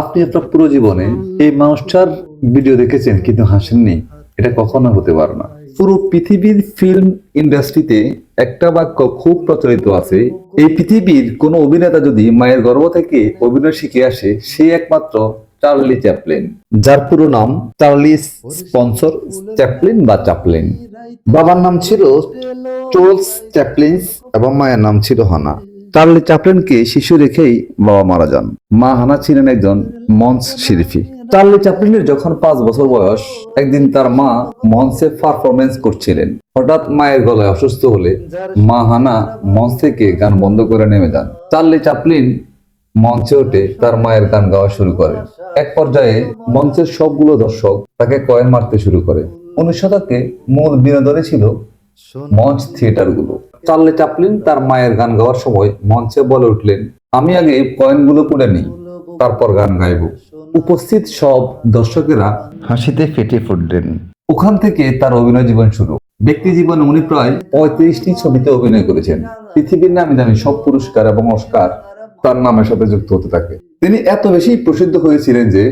আপনি আপনার পুরো জীবনে এই মানুষটার ভিডিও দেখেছেন কিন্তু হাসেননি। এটা কখনো হতে পারে না। পুরো পৃথিবীর ফিল্ম ইন্ডাস্ট্রিতে একটা বাক্য খুব প্রচলিত আছে এই পৃথিবীর কোন অভিনেতা যদি মায়ের গর্ভ থেকে অভিনয় শিখে আসে সে একমাত্র চার্লি চ্যাপলিন। যার পুরো নাম চার্লি স্পন্সর চ্যাপলিন বা চ্যাপলিন। বাবার নাম ছিল চোলস চ্যাপলিন্স এবং মায়ের নাম ছিল হানা। চার্লি চ্যাপলিনকে শিশু রেখেই বাবা মারা যান। মা হানা ছিলেন একজন মঞ্চ শিল্পী। চার্লি চ্যাপলিনের যখন পাঁচ বছর বয়স, একদিন তার মা মঞ্চে পারফরমেন্স করছিলেন। হঠাৎ মায়ের গলায় অসুস্থ হলে মা হানা মঞ্চ থেকে গান বন্ধ করে নেমে যান। চার্লি চ্যাপলিন মঞ্চে ওঠে তার মায়ের গান গাওয়া শুরু করে। এক পর্যায়ে মঞ্চের সবগুলো দর্শক তাকে কয়েন মারতে শুরু করে। উনিশ শতকে মূল বিনোদনে ছিল মঞ্চ থিয়েটারগুলো চার্লি চাপলিন তার মায়ের গান গাওয়ার সময় মঞ্চে বলে উঠলেন, আমি আগে কয়েনগুলো তুলে নিই, তারপর গান গাইব। উপস্থিত সব দর্শকেরা হাসিতে ফেটে ফুটলেন। ওখান থেকে তার অভিনয় জীবন শুরু। ব্যক্তি জীবনে উনি প্রায় পঁয়ত্রিশটি ছবিতে অভিনয় করেছেন। পৃথিবীর নামি দামি সব পুরস্কার এবং অস্কার তার নামের সাথে যুক্ত হতে থাকে। তিনি এত বেশি প্রসিদ্ধ হয়েছিলেন যে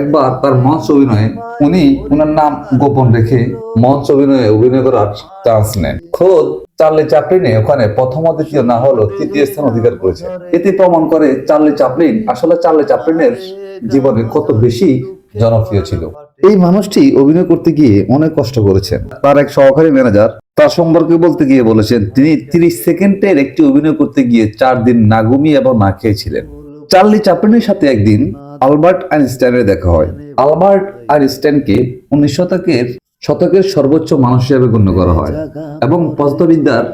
একবার তার মঞ্চ অভিনয়ে উনি ওনার নাম গোপন রেখে মঞ্চ অভিনয়ে অভিনয় করার চান্স নেন। খোদ চার্লি চাপলিনে ওখানে প্রথম দ্বিতীয় না হলেও তৃতীয় স্থান অধিকার করেছে এতে প্রমাণ করে চার্লি চাপলিন আসলে চার্লি চাপলিনের জীবনে কত বেশি জনপ্রিয় ছিল। এই মানুষটি অভিনয় করতে গিয়ে অনেক কষ্ট করেছেন। তার এক সহকারী ম্যানেজার তার সম্পর্কে বলতে গিয়ে বলেছেন, তিনি তিরিশ সেকেন্ডের একটি অভিনয় করতে গিয়ে চার দিন না ঘুমিয়ে এবং না খেয়েছিলেন। চার্লি চাপলিনের সাথে একদিন আলবার্ট আইনস্টাইনের দেখা হয়। আলবার্ট আইনস্টাইনকে উনিশ শতকের শতকের সর্বোচ্চ মানুষ হিসেবে গণ্য করা হয় এবং পদার্থবিদ্যার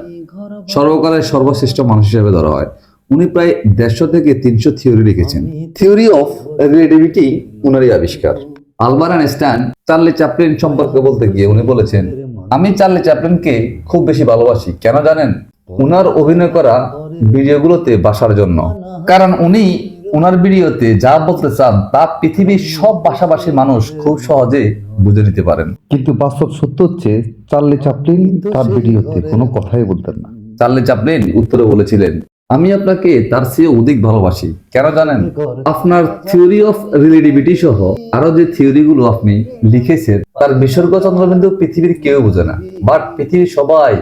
সর্বকালের সর্বশ্রেষ্ঠ মানুষ হিসেবে ধরা হয়। উনি প্রায় দেড়শো থেকে তিনশো থিওরি লিখেছেন। থিওরি অফ রিলেটিভিটি, উনারই আবিষ্কার। আলবার আইনস্টাইন চার্লি চ্যাপলিন সম্পর্কে বলতে গিয়ে উনি বলেছেন আমি চার্লি চ্যাপলিনকে খুব বেশি ভালোবাসি। কেন জানেন? উনার অভিনয় করা ভিডিওগুলোতে বাসার জন্য। কারণ উনি উনার ভিডিওতে যা বলতে চান তা পৃথিবীর সব ভাষাভাষী মানুষ খুব সহজে বুঝে নিতে পারেন। কিন্তু বাস্তব সত্য হচ্ছে চার্লি চ্যাপলিন তার ভিডিওতে কোনো কথাই বলতেন না। চার্লি চ্যাপলিন উত্তরে বলেছিলেন আমি আপনাকে তার চেয়ে অধিক ভালোবাসি। কেন জানেন? আপনার থিওরি অফ রিলেটিভিটি সহ আরও যে থিওরি গুলো আপনি লিখেছেন তার বিসর্গ চন্দ্রবিন্দু পৃথিবীর কেউ বোঝে না বাট পৃথিবীর সবাই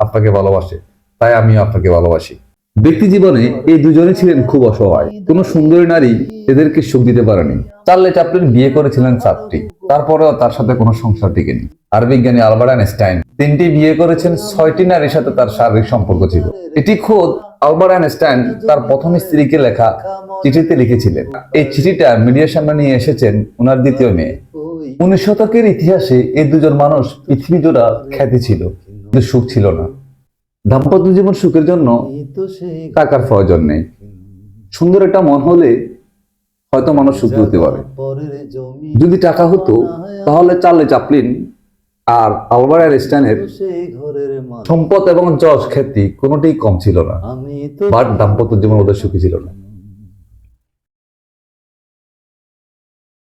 আপনাকে ভালোবাসে, তাই আমিও আপনাকে ভালোবাসি। ব্যক্তি জীবনে এই দুজনে ছিলেন খুব অসহায়। কোন সুন্দরী নারী এদেরকে সুখ দিতে পারেনি। চার্লি চ্যাপলিন বিয়ে করেছিলেন চারটি। তারপরেও তার সাথে কোনো সংসার টিকেনি। আর বিজ্ঞানী আলবার্ট আইনস্টাইন তিনটি বিয়ে করেছেন, ছয়টি নারীর সাথে তার শারীরিক সম্পর্ক ছিল। এটি খোদ আলবার্ট আইনস্টাইন তার প্রথম স্ত্রীকে লেখা চিঠিতে লিখেছিলেন। এই চিঠিটা মিডিয়ার সামনে নিয়ে এসেছেন ওনার দ্বিতীয় মেয়ে। উনিশ শতকের ইতিহাসে এই দুজন মানুষ পৃথিবী জোড়া খ্যাতি ছিল, কিন্তু সুখ ছিল না। দাম্পত্য জীবন সুখের জন্য টাকার প্রয়োজন নেই। সুন্দর একটা মন হলে হয়তো মানুষ সুখী হতে পারে। যদি টাকা হতো, তাহলে চার্লি চাপলিন আর আলবার্ট আইনস্টাইনের সম্পদ এবং যশ খ্যাতি কোনোটাই কম ছিল না, বাট দাম্পত্য জীবন ওদের সুখী ছিল না।